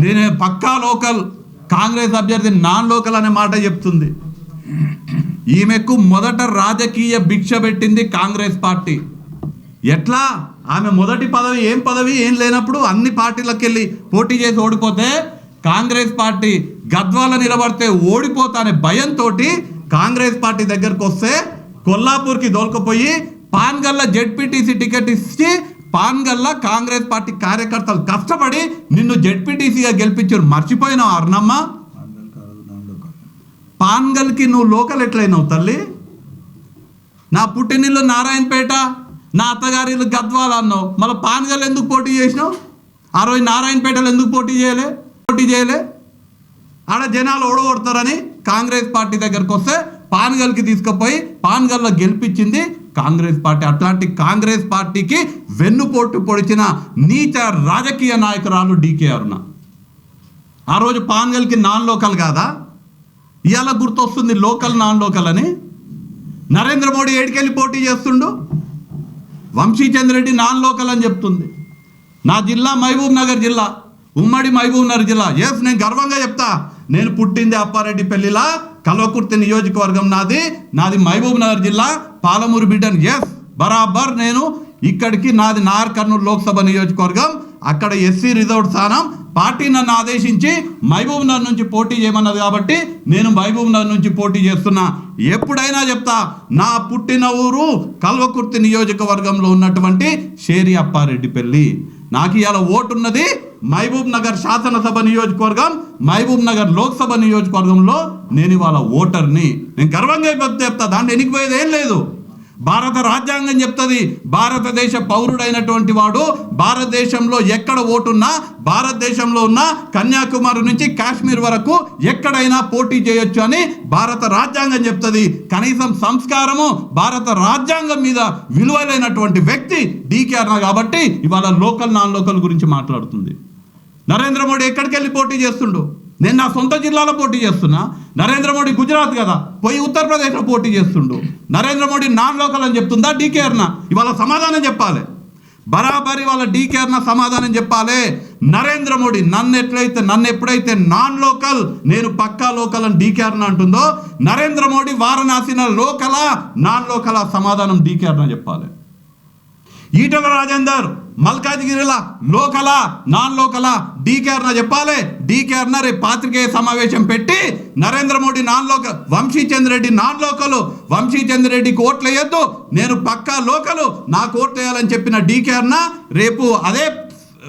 నేనే పక్కా లోకల్. కాంగ్రెస్ అభ్యర్థి non local అనే మాట చెప్తుంది. ఈమెకు మొదట రాజకీయ భిక్ష పెట్టింది కాంగ్రెస్ పార్టీ. ఎట్లా? ఆమె మొదటి పదవి ఏం పదవి ఏం లేనప్పుడు అన్ని పార్టీలకు వెళ్ళి పోటీ చేసి ఓడిపోతే కాంగ్రెస్ పార్టీ గద్వాల నిలబడితే ఓడిపోతా అనే భయంతో కాంగ్రెస్ పార్టీ దగ్గరకు వస్తే కొల్లాపూర్కి దోల్కపోయి పాన్గల్ల జెడ్పీటీసీ టికెట్ ఇచ్చి పాన్గల్ల కాంగ్రెస్ పార్టీ కార్యకర్తలు కష్టపడి నిన్ను జడ్పీటీసీగా గెలిపించారు. మర్చిపోయినావు అర్ణమ్మ? పాన్గల్కి నువ్వు లోకల్ ఎట్లయినావు తల్లి? నా పుట్టినిల్లు నారాయణపేట నా అత్తగారి గద్వాల అన్నావు. మళ్ళీ పాన్గల్ ఎందుకు పోటీ చేసినావు? ఆ రోజు నారాయణపేటలో ఎందుకు పోటీ చేయలే? పోటీ చేయలే? ఆడ జనాలు ఓడగొడతారని కాంగ్రెస్ పార్టీ దగ్గరకు వస్తే పాన్గల్కి తీసుకుపోయి పాన్గల్లో గెలిపించింది కాంగ్రెస్ పార్టీ అట్లాంటి కాంగ్రెస్ పార్టీకి వెన్నుపోటు పొడిచిన నీచ రాజకీయ నాయకురాలు డీకే అరుణ. ఆ రోజు పాన్గల్కి నాన్ లోకల్ కాదా? ఇవాళ గుర్తొస్తుంది లోకల్ నాన్ లోకల్ అని. నరేంద్ర మోడీ ఏడికెళ్ళి పోటీ చేస్తుండు? వంశీచంద్రెడ్డి నాన్ లోకల్ అని చెప్తుంది. నా జిల్లా మహబూబ్ నగర్ జిల్లా ఉమ్మడి మహబూబ్ నగర్ జిల్లా. ఎస్ నేను గర్వంగా చెప్తా. నేను పుట్టింది అప్పారెడ్డి పెళ్ళిలా కల్వకుర్తి నియోజకవర్గం నాది. నాది మహబూబ్ నగర్ జిల్లా పాలమూరు బిడ్డన్. ఎస్ బరాబర్ నేను ఇక్కడికి నాది నార్ కర్నూలు లోక్సభ నియోజకవర్గం. అక్కడ ఎస్సీ రిజర్వ్ స్థానం. పార్టీ నన్ను ఆదేశించి మహబూబ్ నగర్ నుంచి పోటీ చేయమన్నది కాబట్టి నేను మహబూబ్ నగర్ నుంచి పోటీ చేస్తున్నా. ఎప్పుడైనా చెప్తా నా పుట్టిన ఊరు కల్వకుర్తి నియోజకవర్గంలో ఉన్నటువంటి షేరి అప్పారెడ్డిపల్లి నాకు ఇవాళ ఓటు ఉన్నది మహబూబ్ నగర్ శాసనసభ నియోజకవర్గం మహబూబ్ నగర్ లోక్సభ నియోజకవర్గంలో నేను ఇవాళ ఓటర్ని. నేను గర్వంగా చెప్తా దాంట్లో ఎనికిపోయేది ఏం లేదు. భారత రాజ్యాంగం చెప్తుంది భారతదేశ పౌరుడైనటువంటి వాడు భారతదేశంలో ఎక్కడ ఓటున్నా భారతదేశంలో ఉన్న కన్యాకుమారి నుంచి కాశ్మీర్ వరకు ఎక్కడైనా పోటీ చేయొచ్చు అని భారత రాజ్యాంగం చెప్తుంది. కనీసం సంస్కారము భారత రాజ్యాంగం మీద విలువైనటువంటి వ్యక్తి డీకే కాబట్టి ఇవాళ లోకల్ నాన్ లోకల్ గురించి మాట్లాడుతుంది. నరేంద్ర మోడీ ఎక్కడికి వెళ్ళి పోటీ చేస్తుండు? నేను నా సొంత జిల్లాలో పోటీ చేస్తున్నా. నరేంద్ర మోడీ గుజరాత్ కదా పోయి ఉత్తరప్రదేశ్లో పోటీ చేస్తుండు. నరేంద్ర మోడీ నాన్ లోకల్ అని చెప్తుందా? డీకేఆర్నా ఇవాళ సమాధానం చెప్పాలి. బరాబరి వాళ్ళ డీకే సమాధానం చెప్పాలి. నరేంద్ర మోడీ నన్ను ఎట్లయితే నన్ను ఎప్పుడైతే నాన్ లోకల్ నేను పక్కా లోకల్ అని డీకే అంటుందో నరేంద్ర మోడీ వారణాసిన లోకలా నాన్ లోకలా సమాధానం డీకే చెప్పాలి. ఈటల రాజేందర్ మల్కాజ్గిరిలా లోకలా నాన్ లోకలా డీకేఆర్న చెప్పాలి. డీకేఆర్న రేపు పాత్రికేయ సమావేశం పెట్టి నరేంద్ర మోడీ నాన్ లోక వంశీచంద్ర రెడ్డి నాన్ లోకలు వంశీచంద్ర రెడ్డికి ఓట్లు వేయొద్దు నేను పక్కా లోకలు నాకు ఓట్లు వేయాలని చెప్పిన డీకేఆర్న రేపు అదే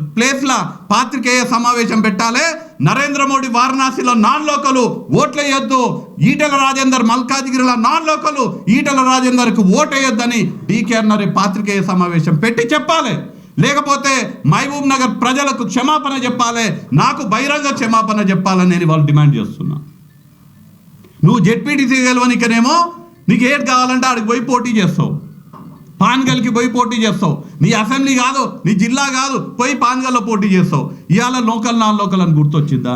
ప్లేస్ల పాత్రికేయ సమావేశం పెట్టాలి. నరేంద్ర మోడీ వారణాసిలో నాన్ లోకలు ఓట్లు వేయొద్దు ఈటల రాజేందర్ మల్కాజ్గిరిలో నాన్ లోకలు ఈటల రాజేందర్కి ఓటు వేయొద్దని డీకేఆర్ పాత్రికేయ సమావేశం పెట్టి చెప్పాలి. లేకపోతే మహబూబ్ నగర్ ప్రజలకు క్షమాపణ చెప్పాలి. నాకు బహిరంగ క్షమాపణ చెప్పాలని నేను వాళ్ళు డిమాండ్ చేస్తున్నా. నువ్వు జెడ్పీటీసీ గెలవనికనేమో నీకు ఏది కావాలంటే ఆడికి పోయి పోటీ చేస్తావు. పాన్గల్కి పోయి పోటీ చేస్తావు. నీ అసెంబ్లీ కాదు నీ జిల్లా కాదు పోయి పాన్గల్లో పోటీ చేస్తావు. ఇవాళ లోకల్ నాన్ లోకల్ అని గుర్తొచ్చిందా?